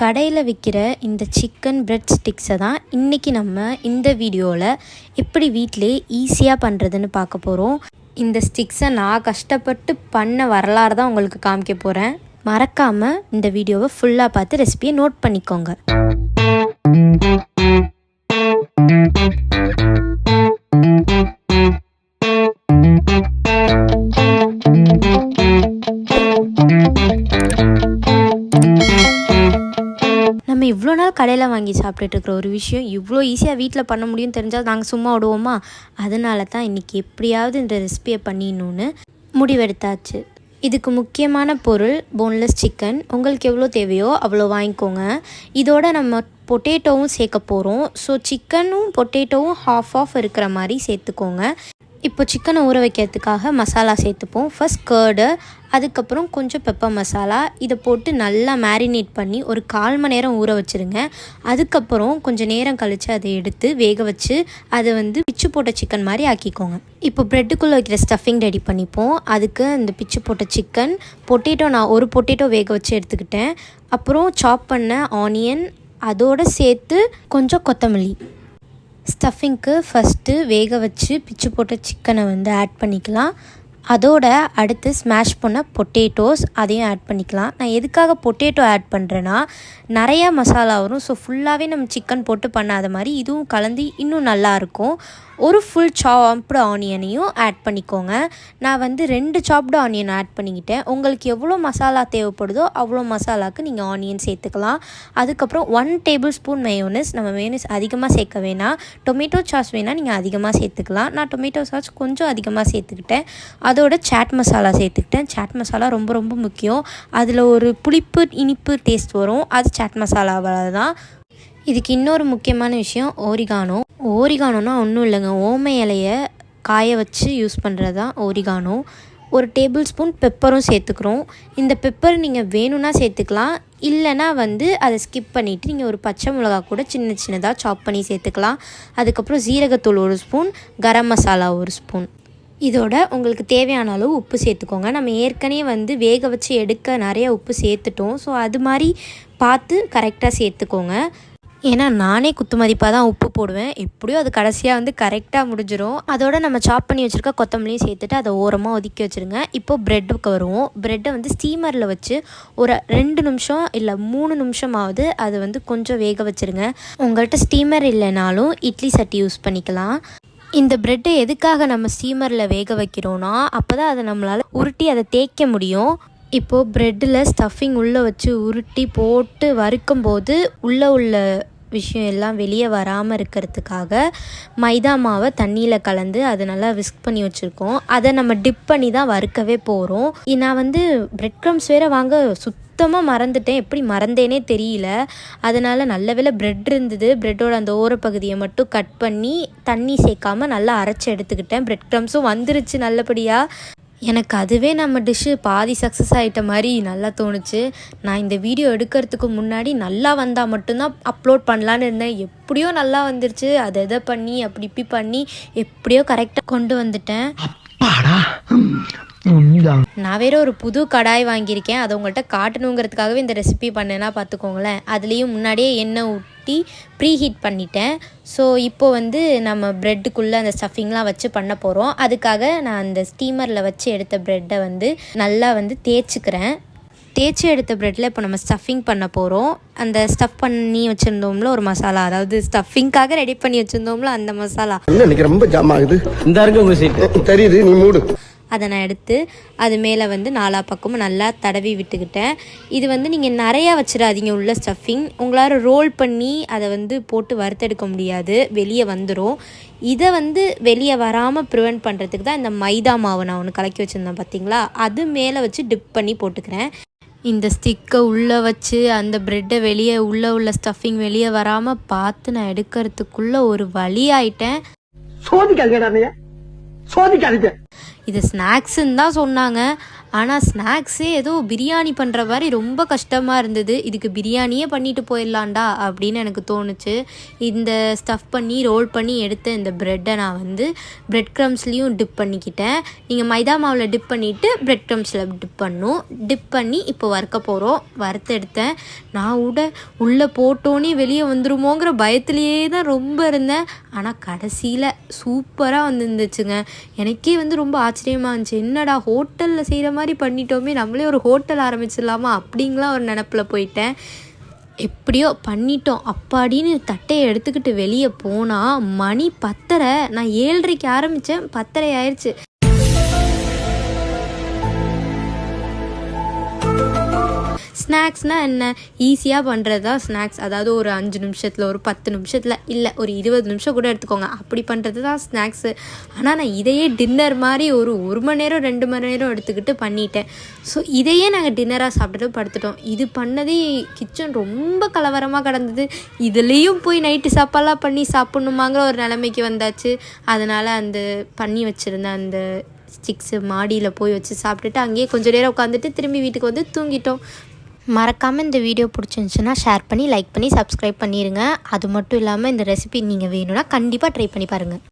கடையில் விற்கிற இந்த சிக்கன் பிரெட் ஸ்டிக்ஸை தான் இன்றைக்கி நம்ம இந்த வீடியோவில் எப்படி வீட்டிலே ஈஸியாக பண்ணுறதுன்னு பார்க்க போகிறோம் இந்த ஸ்டிக்ஸை நான் கஷ்டப்பட்டு பண்ண வரலாறு தான் உங்களுக்கு காமிக்க போகிறேன் மறக்காமல் இந்த வீடியோவை ஃபுல்லாக பார்த்து ரெசிபியை நோட் பண்ணிக்கோங்க. நம்ம கடையில் வாங்கி சாப்பிட்டுட்டு இருக்கிற ஒரு விஷயம். இவ்வளோ ஈஸியாக வீட்டில் பண்ண முடியும் தெரிஞ்சால் நாங்கள் சும்மா விடுவோமா? அதனால தான் இன்றைக்கி எப்படியாவது இந்த ரெசிபியை பண்ணிடணுன்னு முடிவெடுத்தாச்சு. இதுக்கு முக்கியமான பொருள் போன்லெஸ் சிக்கன் உங்களுக்கு எவ்வளோ தேவையோ அவ்வளோ வாங்கிக்கோங்க. இதோட நம்ம பொட்டேட்டோவும் சேர்க்க போகிறோம் ஸோ சிக்கனும் பொட்டேட்டோவும் ஹாஃப் ஆஃப் இருக்கிற மாதிரி சேர்த்துக்கோங்க. இப்போ சிக்கனை ஊற வைக்கிறதுக்காக மசாலா சேர்த்துப்போம். ஃபர்ஸ்ட் கேர்டு அதுக்கப்புறம் கொஞ்சம் பெப்பர் மசாலா இதை போட்டு நல்லா மேரினேட் பண்ணி ஒரு கால் மணி நேரம் ஊற வச்சுருங்க. அதுக்கப்புறம் கொஞ்சம் நேரம் கழித்து அதை எடுத்து வேக வச்சு அதை வந்து பிச்சு போட்ட சிக்கன் மாதிரி ஆக்கிக்கோங்க. இப்போ ப்ரெட்டுக்குள்ளே வைக்கிற ஸ்டஃபிங் ரெடி பண்ணிப்போம். அதுக்கு அந்த பிச்சு போட்ட சிக்கன் பொட்டேட்டோ நான் ஒரு பொட்டேட்டோ வேக வச்சு எடுத்துக்கிட்டேன். அப்புறம் சாப் பண்ண ஆனியன் அதோடு சேர்த்து கொஞ்சம் கொத்தமல்லி. ஸ்டஃபிங்க்கு ஃபஸ்ட்டு வேக வச்சு பிச்சு போட்ட சிக்கனை வந்து ஆட் பண்ணிக்கலாம். அதோட அடுத்து ஸ்மாஷ் பண்ண பொட்டேட்டோஸ் அதையும் ஆட் பண்ணிக்கலாம். நான் எதுக்காக பொட்டேட்டோ ஆட் பண்ணுறேன்னா நிறையா மசாலா வரும். ஸோ ஃபுல்லாகவே நம்ம சிக்கன் போட்டு பண்ணாத மாதிரி இதுவும் கலந்து இன்னும் நல்லாயிருக்கும் ஒரு ஃபுல் சாப்டு ஆனியனையும் ஆட் பண்ணிக்கோங்க. நான் வந்து ரெண்டு சாப்டு ஆனியன் ஆட் பண்ணிக்கிட்டேன். உங்களுக்கு எவ்வளோ மசாலா தேவைப்படுதோ அவ்வளோ மசாலாவுக்கு நீங்கள் ஆனியன் சேர்த்துக்கலாம். அதுக்கப்புறம் ஒன் டேபிள் ஸ்பூன் மேயோனஸ் நம்ம மேயோனஸ் அதிகமாக சேர்க்க வேணாம். டொமேட்டோ சாஸ் வேணால் நீங்கள் அதிகமாக சேர்த்துக்கலாம். நான் டொமேட்டோ சாஸ் கொஞ்சம் அதிகமாக சேர்த்துக்கிட்டேன். அதோட சாட் மசாலா சேர்த்துக்கிட்டேன். சாட் மசாலா ரொம்ப ரொம்ப முக்கியம். அதில் ஒரு புளிப்பு இனிப்பு டேஸ்ட் வரும். அது சாட் மசாலாவால் தான். இதுக்கு இன்னொரு முக்கியமான விஷயம் ஓரிகானோ ஓரிகானோனா ஒன்றும் இல்லைங்க. ஓமை இலையை காய வச்சு யூஸ் பண்ணுறது தான் ஓரிகானோ ஒரு டேபிள் ஸ்பூன் பெப்பரும் சேர்த்துக்கிறோம். இந்த பெப்பர் நீங்கள் வேணும்னா சேர்த்துக்கலாம். இல்லைனா வந்து அதை ஸ்கிப் பண்ணிவிட்டு நீங்கள் ஒரு பச்சை மிளகா கூட சின்ன சின்னதாக சாப் பண்ணி சேர்த்துக்கலாம். அதுக்கப்புறம் ஜீரகத்தூள் ஒரு ஸ்பூன் கரம் மசாலா ஒரு ஸ்பூன் இதோட உங்களுக்கு தேவையான அளவு உப்பு சேர்த்துக்கோங்க. நம்ம ஏற்கனவே வந்து வேக வச்சு எடுக்க நிறைய உப்பு சேர்த்துட்டோம். ஸோ அது மாதிரி பார்த்து கரெக்டாக சேர்த்துக்கோங்க. ஏன்னா நானே குத்து மதிப்பாக தான் உப்பு போடுவேன். எப்படியும் அது கடைசியாக வந்து கரெக்டாக முடிஞ்சிடும் அதோட நம்ம சாப் பண்ணி வச்சுருக்க கொத்தமல்லியும் சேர்த்துட்டு அதை ஓரமாக ஒதுக்கி வச்சுருங்க. இப்போது ப்ரெட்டுக்கு வருவோம். ப்ரெட்டை வந்து ஸ்டீமரில் வச்சு ஒரு ரெண்டு நிமிஷம் இல்லை மூணு நிமிஷமாவது அதை வந்து கொஞ்சம் வேக வச்சுருங்க. உங்கள்கிட்ட ஸ்டீமர் இல்லைனாலும் இட்லி சட்டி யூஸ் பண்ணிக்கலாம். இந்த ப்ரெட்டை எதுக்காக நம்ம ஸ்டீமரில் வேக வைக்கிறோன்னா அப்போ தான் அதை நம்மளால் உருட்டி அதை தேய்க்க முடியும். இப்போது ப்ரெட்டில் ஸ்டஃபிங் உள்ளே வச்சு உருட்டி போட்டு வறுக்கும் போது உள்ளே உள்ள விஷயம் எல்லாம் வெளியே வராமல் இருக்கிறதுக்காக மைதா மாவை தண்ணியில் கலந்து அதை நல்லா விஸ்க் பண்ணி வச்சுருக்கோம். அதை நம்ம டிப் பண்ணி தான் வறுக்கவே போகிறோம் நான் வந்து ப்ரெட் க்ரம்ஸ் வேறு வாங்க சுத்தமாக மறந்துட்டேன். எப்படி மறந்தேனே தெரியல. அதனால் நல்ல வேளை ப்ரெட் இருந்தது. ப்ரெட்டோட அந்த ஓரப்பகுதியை மட்டும் கட் பண்ணி தண்ணி சேர்க்காம நல்லா அரைச்சி எடுத்துக்கிட்டேன். ப்ரெட் க்ரம்ஸும் வந்துருச்சு நல்லபடியாக எனக்கு அதுவே நம்ம டிஷ்ஷு பாதி சக்ஸஸ் ஆகிட்ட மாதிரி நல்லா தோணுச்சு. நான் இந்த வீடியோ எடுக்கிறதுக்கு முன்னாடி நல்லா வந்தால் மட்டும்தான் அப்லோட் பண்ணலான்னு இருந்தேன். எப்படியோ நல்லா வந்துருச்சு. அதை எதை பண்ணி அப்படி இப்படி பண்ணி எப்படியோ கரெக்டாக கொண்டு வந்துட்டேன். நான் வேற ஒரு புது கடாய் வாங்கியிருக்கேன். அதை உங்கள்கிட்ட காட்டணுங்கிறதுக்காகவே இந்த ரெசிபி பண்ணேன்னா பார்த்துக்கோங்களேன். அதுலேயும் முன்னாடியே எண்ணெய் ஊற்றி ப்ரீ ஹீட் பண்ணிட்டேன். ஸோ இப்போ வந்து நம்ம ப்ரெட்டுக்குள்ளே அந்த ஸ்டஃபிங்லாம் வச்சு பண்ண போகிறோம் அதுக்காக நான் அந்த ஸ்டீமரில் வச்சு எடுத்த ப்ரெட்டை வந்து நல்லா வந்து தேய்ச்சிக்கிறேன். தேய்ச்சி எடுத்த ப்ரெட்டில் இப்போ நம்ம ஸ்டஃபிங் பண்ண போகிறோம் அந்த ஸ்டஃப் பண்ணி வச்சுருந்தோம்ல ஒரு மசாலா. அதாவது ஸ்டஃபிங்காக ரெடி பண்ணி வச்சுருந்தோம்ல அந்த மசாலா. ரொம்ப ஜாம் ஆகுது. இந்த தெரியுது நீ மூடு. அதை நான் எடுத்து அது மேலே வந்து நாலா பக்கமும் நல்லா தடவி விட்டுக்கிட்டேன். இது வந்து நீங்கள் நிறையா வச்சிடாதீங்க உள்ள ஸ்டஃபிங் உங்களால் ரோல் பண்ணி அதை வந்து போட்டு வறுத்தெடுக்க முடியாது. வெளியே வந்துடும் இதை வந்து வெளியே வராமல் ப்ரிவெண்ட் பண்ணுறதுக்கு தான் இந்த மைதா மாவு நான் ஒன்று கலக்கி வச்சுருந்தேன் பார்த்தீங்களா அது மேலே வச்சு டிப் பண்ணி போட்டுக்கிறேன். இந்த ஸ்டிக்கை உள்ளே வச்சு அந்த ப்ரெட்டை வெளியே உள்ளே உள்ள ஸ்டஃபிங் வெளியே வராமல் பார்த்து நான் எடுக்கிறதுக்குள்ளே ஒரு வழி ஆயிட்டேன். சோதிக்காதீங்க சோதிக்காதீங்க. இது ஸ்நாக்ஸுன்னு தான் சொன்னாங்க. ஆனால் ஸ்நாக்ஸே ஏதோ பிரியாணி பண்ணுற மாதிரி ரொம்ப கஷ்டமாக இருந்தது. இதுக்கு பிரியாணியே பண்ணிட்டு போயிடலாண்டா அப்படின்னு எனக்கு தோணுச்சு. இந்த ஸ்டஃப் பண்ணி ரோல் பண்ணி எடுத்த இந்த ப்ரெட்டை நான் வந்து ப்ரெட் க்ரம்ஸ்லேயும் டிப் பண்ணிக்கிட்டேன். நீங்கள் மைதா மாவில் டிப் பண்ணிவிட்டு ப்ரெட் க்ரம்ஸில் டிப் பண்ணும். டிப் பண்ணி இப்போ வறுக்க போகிறோம் வறுத்து எடுத்தேன். நான் விட உள்ளே போட்டோன்னே வெளியே வந்துருமோங்கிற பயத்துலேயே தான் ரொம்ப இருந்தேன். ஆனால் கடைசியில் சூப்பராக வந்துருந்துச்சுங்க. எனக்கே வந்து ரொம்ப ஆச்சரியமாக இருந்துச்சு. என்னடா ஹோட்டலில் செய்கிற மாதிரி மாதிரி பண்ணிட்டோமே நம்மளே ஒரு ஹோட்டல் ஆரம்பிச்சிடலாமா? அப்படிங்கலாம் ஒரு நினப்பில் போயிட்டேன். எப்படியோ பண்ணிட்டோம். அப்பாடின்னு தட்டையை எடுத்துக்கிட்டு வெளியே போனால் மணி பத்தரை நான் ஏழரைக்கு ஆரம்பித்தேன் பத்தரை ஆயிடுச்சு ஸ்நாக்ஸ்னால் என்ன? ஈஸியாக பண்ணுறது தான் ஸ்நாக்ஸ் அதாவது ஒரு அஞ்சு நிமிஷத்தில் ஒரு பத்து நிமிஷத்தில் இல்லை ஒரு இருபது நிமிஷம் கூட எடுத்துக்கோங்க. அப்படி பண்ணுறது தான் ஸ்நாக்ஸு ஆனால் நான் இதையே டின்னர் மாதிரி ஒரு ஒரு மணி நேரம் ரெண்டு மணி நேரம் எடுத்துக்கிட்டு பண்ணிட்டேன். ஸோ இதையே நாங்கள் டின்னராக சாப்பிட்டுட்டு படுத்துட்டோம். இது பண்ணதே கிச்சன் ரொம்ப கலவரமாக கிடந்தது. இதுலேயும் போய் நைட்டு சாப்பாடெலாம் பண்ணி சாப்பிட்ணுமாங்கிற ஒரு நிலைமைக்கு வந்தாச்சு. அதனால் அந்த பண்ணி வச்சுருந்த அந்த ஸ்டிக்ஸு மாடியில் போய் வச்சு சாப்பிட்டுட்டு அங்கேயே கொஞ்சம் நேரம் உட்காந்துட்டு திரும்பி வீட்டுக்கு வந்து தூங்கிட்டோம். மறக்காமல் இந்த வீடியோ பிடிச்சிருந்துச்சுன்னா ஷேர் பண்ணி லைக் பண்ணி சப்ஸ்கிரைப் பண்ணிடுங்க அது மட்டும் இல்லாமல் இந்த ரெசிபி நீங்கள் வேணும்னா கண்டிப்பாக ட்ரை பண்ணி பாருங்கள்